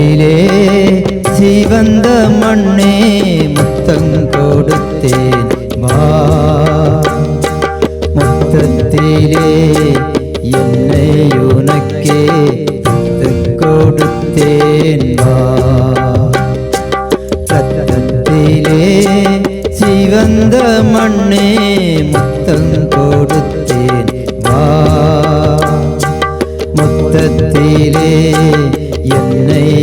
மண்ணிலே சிவந்த மண்ணே முத்தம் கொடுத்தேன். வா மொத்தத்திலே என்னை உனக்கே கொடுத்தேன். வா ரத்தத்திலே சிவந்த மண்ணே முத்தம் கொடுத்தேன். வா மொத்தத்திலே அன்னை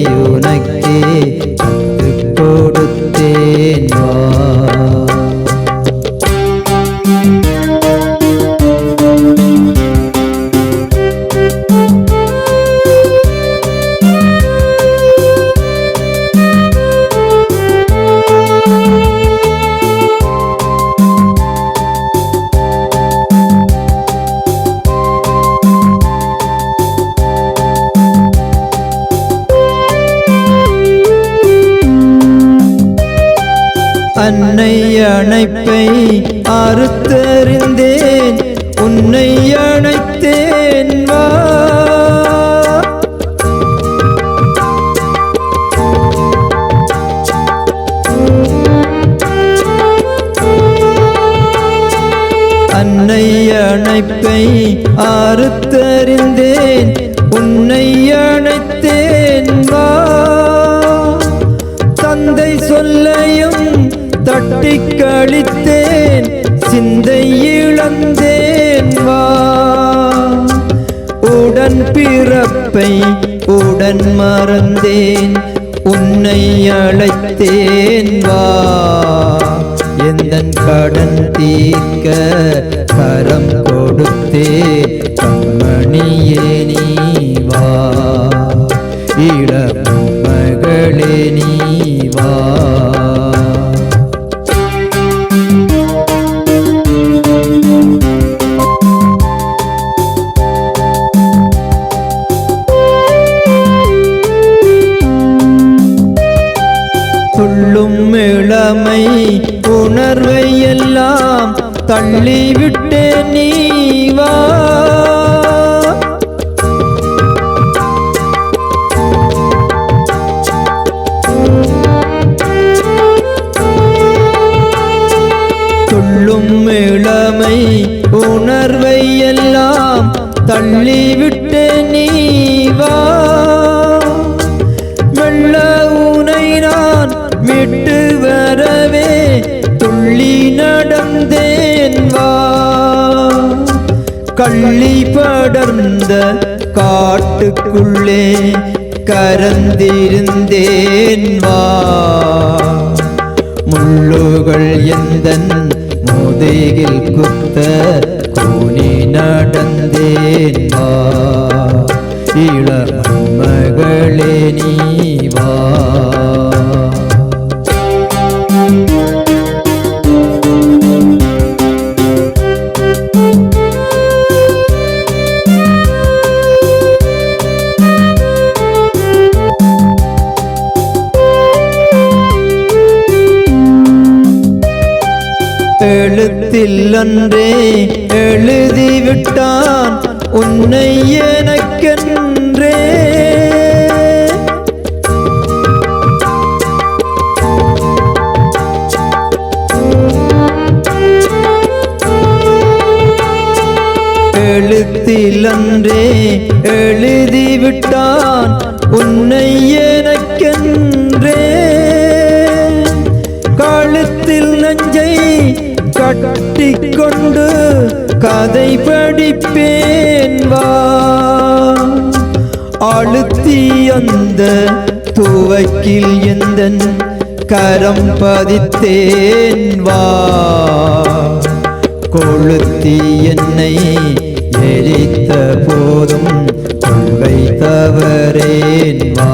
நினைப்பை அறுத்தறிந்தேன். உன்னை அழைத்தேன் வா. அன்னை அணைப்பை அறுத்தறிந்தேன். உன்னை அணை சிந்தை இழந்தேன் வா. உடன் பிறப்பை உடன் மறந்தேன். உன்னை அழைத்தேன் வா. எந்தன் கடன் தீர்க்க கரம் கொடுத்தே கண்மணியே நீ வா. துள்ளும் உணர்வை எல்லாம் தள்ளிவிட்டு நீ வா வெள்ள உனை நான் விட்டு வரவே துள்ளி நடந்தேன் வா. கள்ளி படர்ந்த காட்டுக்குள்ளே கரந்திருந்தேன் வா. எழுத்தில் அன்றே எழுதிவிட்டான் உன்னை எனக்கென்றே. எழுத்தில் அன்றே எழுதிவிட்டான் உன்னை எனக்கென்றே. கொண்டு கதை படிப்பேன் வா. அழுத்தி அந்த துவக்கில் எந்த கரம் பதித்தேன் வா. கொளுத்தி என்னை எரித்த போதும் கொள்கை தவறேன் வா.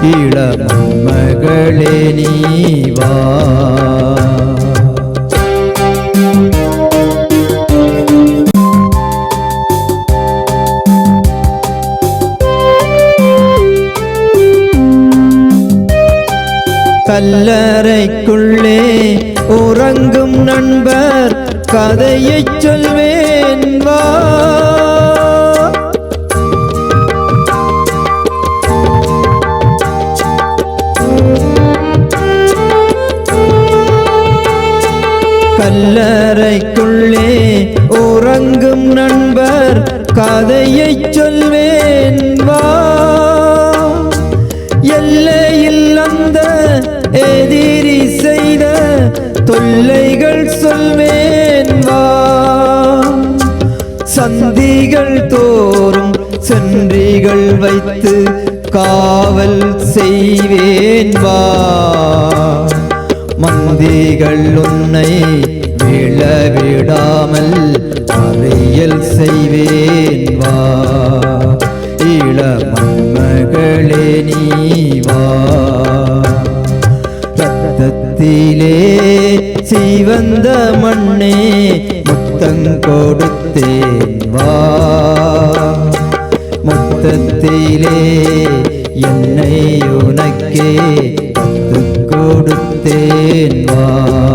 இளம் மகளே நீ கல்லறைக்குள்ளே உறங்கும் நண்பர் கதையைச் சொல்வேன் வா. வீதிகள் தோறும் சென்றிகள் வைத்து காவல் செய்வேன் வா. மந்திகள் உன்னை விழவிடாமல் அறியல் செய்வேன் வா. இள மண்மகளே நீ வா. ரத்தத்திலே சிவந்த மண்ணே முத்தங் கொடுத்தேன். வா. முத்தத்திலே என்னை உனக்கே தத்து